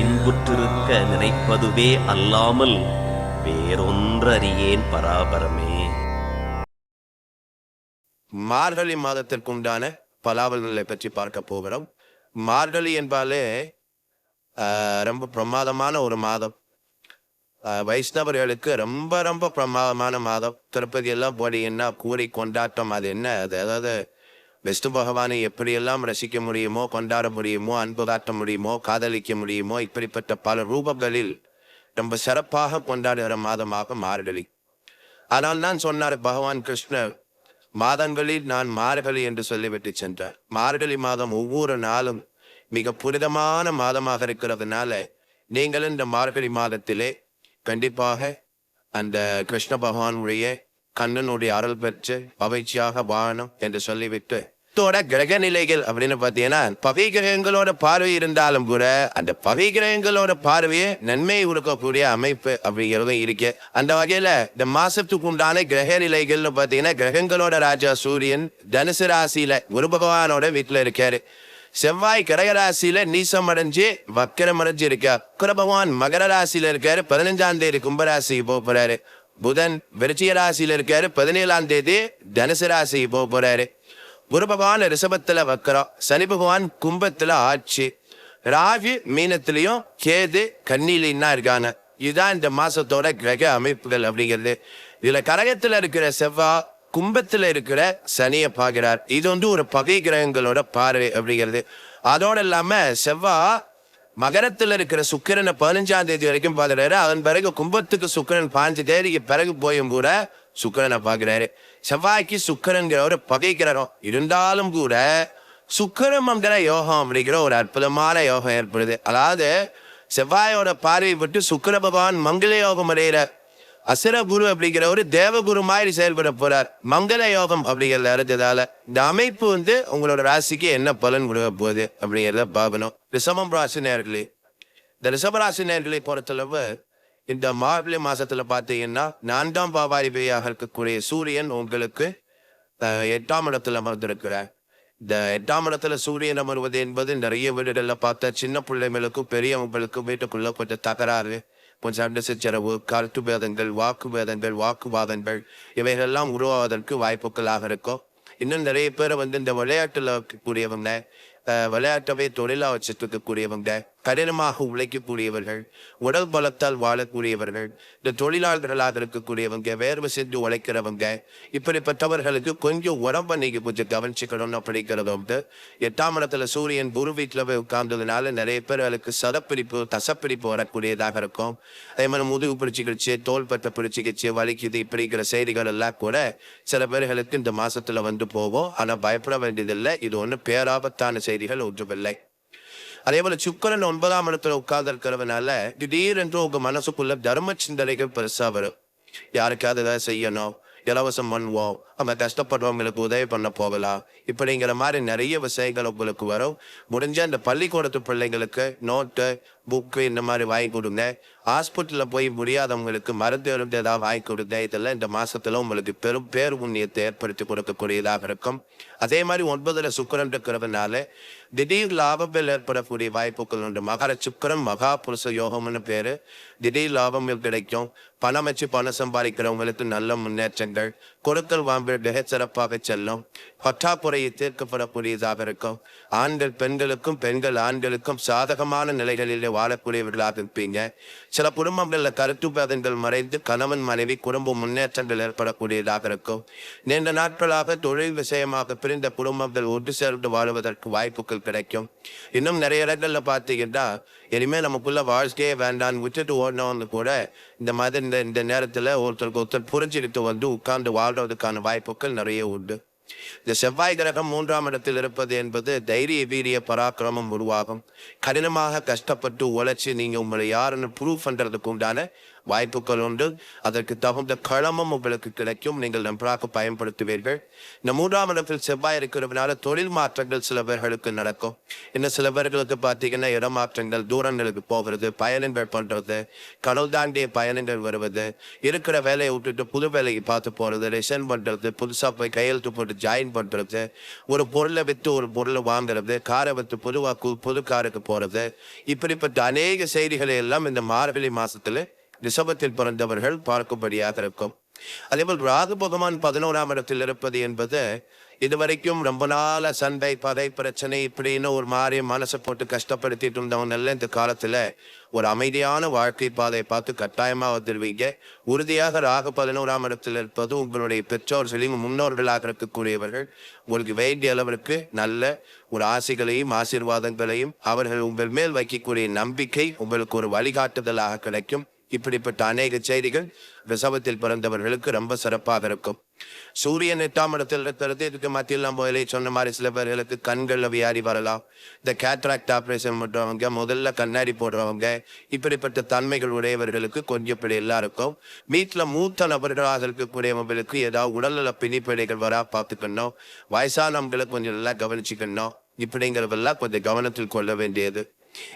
இன்புற்றிருக்க நினைப்பதுவே அல்லாமல் வேறொன்றறியேன் பராபரமே. மார்கழி மாதத்திற்கு உண்டான பலாவல்களை பற்றி பார்க்க போகிறோம். மார்கழி என்பாலே ஆஹ், ரொம்ப பிரமாதமான ஒரு மாதம். ஆஹ், வைஷ்ணவர்களுக்கு ரொம்ப ரொம்ப பிரமாதமான மாதம். திருப்பதி எல்லாம் போடி என்ன கூறி கொண்டாட்டம் அது என்ன? அது அதாவது விஷ்ணு பகவானை எப்படியெல்லாம் ரசிக்க முடியுமோ கொண்டாட முடியுமோ அன்பு காட்ட முடியுமோ காதலிக்க முடியுமோ இப்படிப்பட்ட பல ரூபங்களில் ரொம்ப சிறப்பாக கொண்டாடுகிற மாதமாக மார்கழி ஆனால் நான் சொன்னார் பகவான் கிருஷ்ணர் மாதங்களில் நான் மார்கழி என்று சொல்லிவிட்டு சென்றார். மார்கழி மாதம் ஒவ்வொரு நாளும் மிக புனிதமான மாதமாக இருக்கிறதுனால நீங்கள் இந்த மார்கழி மாதத்திலே கண்டிப்பாக அந்த கிருஷ்ண பகவானுடைய கண்ணனுடைய அருள் பெற்று பவிச்சியாக வாழணும் என்று சொல்லிவிட்டு இதோட கிரக நிலைகள் அப்படின்னு பார்த்தீங்கன்னா பவி கிரகங்களோட பார்வை இருந்தாலும் கூட அந்த பவி கிரகங்களோட பார்வையை நன்மை கொடுக்கக்கூடிய அமைப்பு அப்படிங்கிறதும் இருக்கு. அந்த வகையில இந்த மாசத்துக்கு உண்டான கிரக நிலைகள்னு பார்த்தீங்கன்னா கிரகங்களோட ராஜா சூரியன் தனுசு ராசியில குரு பகவானோட வீட்டில் இருக்காரு. செவ்வாய் கடக ராசியில நீசம் அடைஞ்சு வக்கரம் அடைஞ்சு இருக்கார். குர பகவான் மகர ராசியில இருக்காரு பதினஞ்சாம் தேதி கும்பராசி போக போறாரு. புதன் விருச்சிக ராசியில இருக்காரு பதினேழாம் தேதி தனுசு ராசி போக போறாரு. குரு பகவான் ரிஷபத்துல வக்கரம் சனி பகவான் கும்பத்துல ஆட்சி. ராகு மீனத்திலையும் கேது கண்ணிலையும் தான் இருக்காங்க. இதுதான் இந்த மாசத்தோட கிரக அமைப்புகள் அப்படிங்கிறது. இதுல கரகத்துல இருக்கிற செவ்வாய் கும்பத்துல இருக்கிற சனியை பார்க்கிறார். இது வந்து ஒரு பகை கிரகங்களோட பார்வை அப்படிங்கிறது. அதோட இல்லாம செவ்வா மகரத்துல இருக்கிற சுக்கிரனை பதினஞ்சாம் தேதி வரைக்கும் பார்க்கிறாரு. அதன் பிறகு கும்பத்துக்கு சுக்கிரன் பாஞ்சு தேதிக்கு பிறகு போயும் கூட சுக்கரனை பார்க்கிறாரு. செவ்வாய்க்கு சுக்கிரன்கிற ஒரு இருந்தாலும் கூட சுக்கிரம் யோகம் அப்படிங்கிற ஒரு அற்புதமான யோகம் ஏற்படுது. அதாவது செவ்வாயோட பார்வை விட்டு சுக்கிர பகவான் மங்கள யோகம் அடைகிற அசுர குரு அப்படிங்கிற ஒரு தேவகுரு மாதிரி செயல்பட போறார். மங்கள யோகம் அப்படிங்கிறத அறிஞ்சதால இந்த அமைப்பு வந்து உங்களோட ராசிக்கு என்ன பலன் கொடுக்க போகுது அப்படிங்கிறத பார்க்கணும். ரிஷபம் ராசி நேர்களே இந்த ரிஷபராசி நேர்களை பொறுத்தளவு இந்த மார்கழி மாசத்துல பார்த்தீங்கன்னா நான்காம் பாவாதிபதியாக இருக்கக்கூடிய சூரியன் உங்களுக்கு எட்டாம் இடத்துல அமர்ந்திருக்கிறார். இந்த எட்டாம் இடத்துல சூரியன் அமர்வது என்பது நிறைய வீடுகளில் பார்த்த சின்ன பிள்ளைங்களுக்கும் பெரியவங்களுக்கும் வீட்டுக்குள்ள கொஞ்சம் தகராறு கொஞ்சம் சண்டை கருத்து பேதங்கள் வாக்கு பேதங்கள் வாக்குவாதங்கள் இவைகள்லாம் உருவாவதற்கு வாய்ப்புகளாக இருக்கும். இன்னும் நிறைய பேர் வந்து இந்த விளையாட்டுல இருக்கக்கூடியவங்க விளையாட்டவே தொழிலா வச்சுட்டு இருக்கக்கூடியவங்க கடினமாக உழைக்கக்கூடியவர்கள் உடல் பலத்தால் வாழக்கூடியவர்கள் இந்த தொழிலாளர்களாக இருக்கக்கூடியவங்க வேர்வை செஞ்சு உழைக்கிறவங்க இப்படிப்பட்டவர்களுக்கு கொஞ்சம் உடம்ப நீங்க கொஞ்சம் கவனிச்சுக்கணும்னு அப்படிங்கிறது வந்து எட்டாம் இடத்துல சூரியன் குரு வீட்டில் போய் உட்கார்ந்ததுனால நிறைய பேர்களுக்கு சதப்பிடிப்பு தசப்பிடிப்பு வரக்கூடியதாக இருக்கும். அதே மாதிரி முதுகு பிடிச்சிக்கிச்சு தோல்பட்ட பிடிச்சிக்கிச்சு வலிக்குது இப்படிங்கிற செய்திகள் எல்லாம் கூட சில பேர்களுக்கு இந்த மாசத்துல வந்து போவோம் ஆனால் பயப்பட வேண்டியதில்லை. இது ஒன்று பேராபத்தான செய்தி. செய்திகள் ஒன்றுமில்லை. அதே போல சுக்கரன் ஒன்பதாம் இடத்துல உட்கார்ந்து இருக்கிறதுனால திடீரென்று உங்க மனசுக்குள்ள தர்ம சிந்தனைகள் பெருசா வரும். யாருக்காவது ஏதாவது செய்யணும் இலவசம் பண்ணுவோம் நம்ம கஷ்டப்படுறவங்களுக்கு உதவி பண்ண போகலாம். இப்படிங்கிற மாதிரி நிறைய விஷயங்கள் உங்களுக்கு வரும். முடிஞ்ச அந்த பள்ளிக்கூடத்து பிள்ளைங்களுக்கு நோட்டு புக்கு இந்த மாதிரி வாங்கி கொடுங்க. ஹாஸ்பிட்டலில் போய் முடியாதவங்களுக்கு மருந்து இருந்து ஏதாவது வாங்கி கொடுங்க. இதெல்லாம் இந்த மாதத்தில் உங்களுக்கு பெரும் பேர் புண்ணியத்தை ஏற்படுத்தி கொடுக்கக்கூடியதாக இருக்கும். அதே மாதிரி ஒன்பதில் சுக்கரன் இருக்கிறதுனால திடீர் லாபங்கள் ஏற்படக்கூடிய வாய்ப்புகள் உண்டு. மகர சுக்கரன் மகா புருஷ யோகம்னு பேர். திடீர் லாபம் கிடைக்கும். பணம் வச்சு பணம் சம்பாதிக்கிறவங்களுக்கு நல்ல முன்னேற்றங்கள். கொடுக்கல் வாங்கல் மிக சிறப்பாக செல்லும். பற்றாக்குறையை தீர்க்கப்படக்கூடியதாக இருக்கும். ஆண்கள் பெண்களுக்கும் பெண்கள் ஆண்களுக்கும் சாதகமான நிலைகளிலே வாழக்கூடியவர்களாக இருப்பீங்க. சில குடும்பங்களில் கருத்து பேதங்கள் மறைந்து கணவன் மனைவி குடும்ப முன்னேற்றங்கள் ஏற்படக்கூடியதாக இருக்கும். நீண்ட நாட்களாக தொழில் விஷயமாக பிரிந்த குடும்பங்கள் ஒன்று சேர்ந்து வாழுவதற்கு வாய்ப்புகள் கிடைக்கும். இன்னும் நிறைய இடங்களில் பார்த்தீங்கன்னா இனிமேல் நமக்குள்ள வாழ்க்கையே வேண்டாம் விட்டுட்டு ஓடணும்னு கூட இந்த மாதிரி இந்த இந்த நேரத்தில் ஒருத்தருக்கு ஒருத்தர் புரிஞ்சுக்கிட்டு வந்து உட்கார்ந்து வாழ்றதுக்கான வாய்ப்புகள் நிறைய உண்டு. இந்த செவ்வாய் கிரகம் மூன்றாம் இடத்தில் இருப்பது என்பது தைரிய வீரிய பராக்கிரமம் உருவாகும். கடினமாக கஷ்டப்பட்டு உழைச்சி நீங்க உங்களை யாருன்னு ப்ரூவ் பண்றதுக்கு உண்டான வாய்ப்புகள் உண்டு. அதற்கு தகுந்த களமும் உங்களுக்கு கிடைக்கும். நீங்கள் நன்றாக பயன்படுத்துவீர்கள். இந்த மூன்றாம் இடத்தில் செவ்வாய் இருக்கிறதுனால தொழில் மாற்றங்கள் சில பேர்களுக்கு நடக்கும். இன்னும் சில பேர்களுக்கு பார்த்தீங்கன்னா இடமாற்றங்கள் தூரங்களுக்கு போகிறது பயணங்கள் பண்றது கடல் தாண்டிய பயணங்கள் வருவது இருக்கிற வேலையை விட்டுட்டு புது வேலையை பார்த்து போறது ரிசன் பண்றது புதுசாக போய் கையெழுத்து போட்டு ஜாயின் பண்றது ஒரு பொருளை விற்று ஒரு பொருளை வாங்குறது காரை விற்று புதுவாக்கு புது காருக்கு போறது. இப்படிப்பட்ட அநேக செய்திகளை எல்லாம் இந்த மார்கழி மாசத்துல ரிஷபத்தில் பிறந்தவர்கள் பார்க்கும்படியாக இருக்கும். அதேபோல் ராகு பகவான் பதினோராம் இடத்தில் இருப்பது என்பது இதுவரைக்கும் ரொம்ப நாள சண்டை பதை பிரச்சனை இப்படின்னு ஒரு மாதிரி மனசை போட்டு கஷ்டப்படுத்திட்டு இருந்தவங்க இந்த காலத்துல ஒரு அமைதியான வாழ்க்கை பாதையை பார்த்து கட்டாயமா வந்துடுவீங்க உறுதியாக ராகு பதினோராம் இடத்தில் இருப்பது உங்களுடைய பெற்றோர்களையும் முன்னோர்களாக இருக்கக்கூடியவர்கள். உங்களுக்கு வேண்டிய அளவிற்கு நல்ல ஒரு ஆசைகளையும் ஆசீர்வாதங்களையும் அவர்கள் உங்கள் மேல் வைக்கக்கூடிய நம்பிக்கை உங்களுக்கு ஒரு வழிகாட்டுதலாக கிடைக்கும். இப்படிப்பட்ட அநேக செய்திகள் ரிசவத்தில் பிறந்தவர்களுக்கு ரொம்ப சிறப்பாக இருக்கும். சூரியன் எட்டாம் இடத்தில் இருக்கிறது இதுக்கு மத்தியில் நம்ம சொன்ன மாதிரி சில பேர்களுக்கு கண்களில் வியாதி வரலாம். இந்த கேட்ராக்ட் ஆப்ரேஷன் பண்ணுறவங்க முதல்ல கண்ணாடி போடுறவங்க இப்படிப்பட்ட தன்மைகள் உடையவர்களுக்கு கொஞ்சம் இப்படி எல்லாருக்கும் வீட்டில் மூத்த நபர்களாக இருக்கக்கூடியவங்களுக்கு ஏதாவது உடல்நல பிணிப்பிடைகள் வரா பார்த்துக்கணும். வயசானவங்களை கொஞ்சம் நல்லா கவனிச்சுக்கணும். இப்படிங்கிறதெல்லாம் கொஞ்சம் கவனத்தில் கொள்ள வேண்டியது.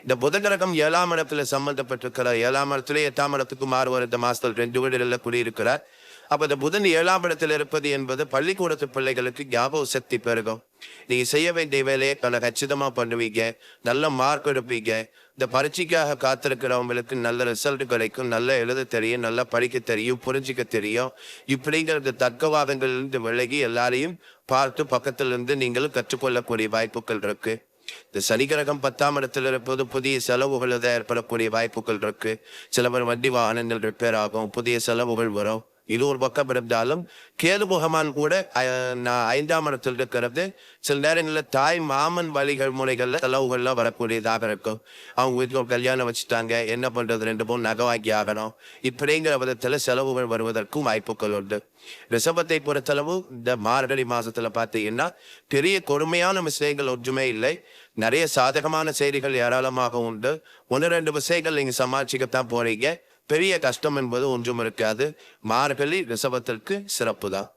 இந்த புத ஏழாம் இடத்துல சம்பந்தப்பட்டிருக்கிறார் ஏழாம் இடத்துல எட்டாம் இடத்துக்கு மாறுவார் இந்த மாசத்தில். ரெண்டு வீடுகளில் குடியிருக்கிறார். அப்ப இந்த புதன் ஏழாம் இடத்துல இருப்பது என்பது பள்ளிக்கூடத்து பிள்ளைகளுக்கு ஞாபக சக்தி பெருகும். நீங்க செய்ய வேண்டிய வேலையை நல்ல கச்சிதமா பண்ணுவீங்க. நல்ல மார்க் எடுப்பீங்க. இந்த பரீட்சைக்காக காத்திருக்கிறவங்களுக்கு நல்ல ரிசல்ட் கிடைக்கும். நல்லா எழுத தெரியும் நல்லா படிக்க தெரியும் புரிஞ்சிக்க தெரியும். இப்படிங்கிறது தர்க்கவாதங்கள் இருந்து விலகி எல்லாரையும் பார்த்து பக்கத்துல இருந்து நீங்களும் கற்றுக்கொள்ளக்கூடிய வாய்ப்புகள் இருக்கு. இந்த சனிகிரகம் பத்தாம் இடத்துல இருப்பது புதிய செலவுகள் ஏற்படக்கூடிய வாய்ப்புகள் இருக்கு. சில பேர் வண்டி வாகனங்கள் ரிப்பேர் ஆகும். புதிய செலவுகள் வரும். இது ஒரு பக்கம் இருந்தாலும் கேது முகமான் கூட நான் ஐந்தாம் இடத்தில் இருக்கிறது. சில நேரங்களில் தாய் மாமன் வழிகள் முறைகளில் செலவுகள்லாம் வரக்கூடியதாக இருக்கும். அவங்க வீட்டுக்கு கல்யாணம் வச்சுட்டாங்க என்ன பண்ணுறது ரெண்டு மூணு நகை வாங்கி ஆகணும். இப்படிங்கிற விதத்தில் செலவுகள் வருவதற்கும் வாய்ப்புகள் உண்டு. ரிஷபத்தை பொறுத்தளவு இந்த மார்கழி மாதத்தில் பார்த்தீங்கன்னா பெரிய கொடுமையான விஷயங்கள் ஒன்றுமே இல்லை. நிறைய சாதகமான செய்திகள் ஏராளமாக உண்டு. ஒன்று ரெண்டு விஷயங்கள் நீங்கள் சமாளிச்சுக்கத்தான் போகிறீங்க பெரிய கஷ்டம் என்பது ஒன்றும் இருக்காது. மார்கழி ரிசவத்திற்கு சிறப்பு தான்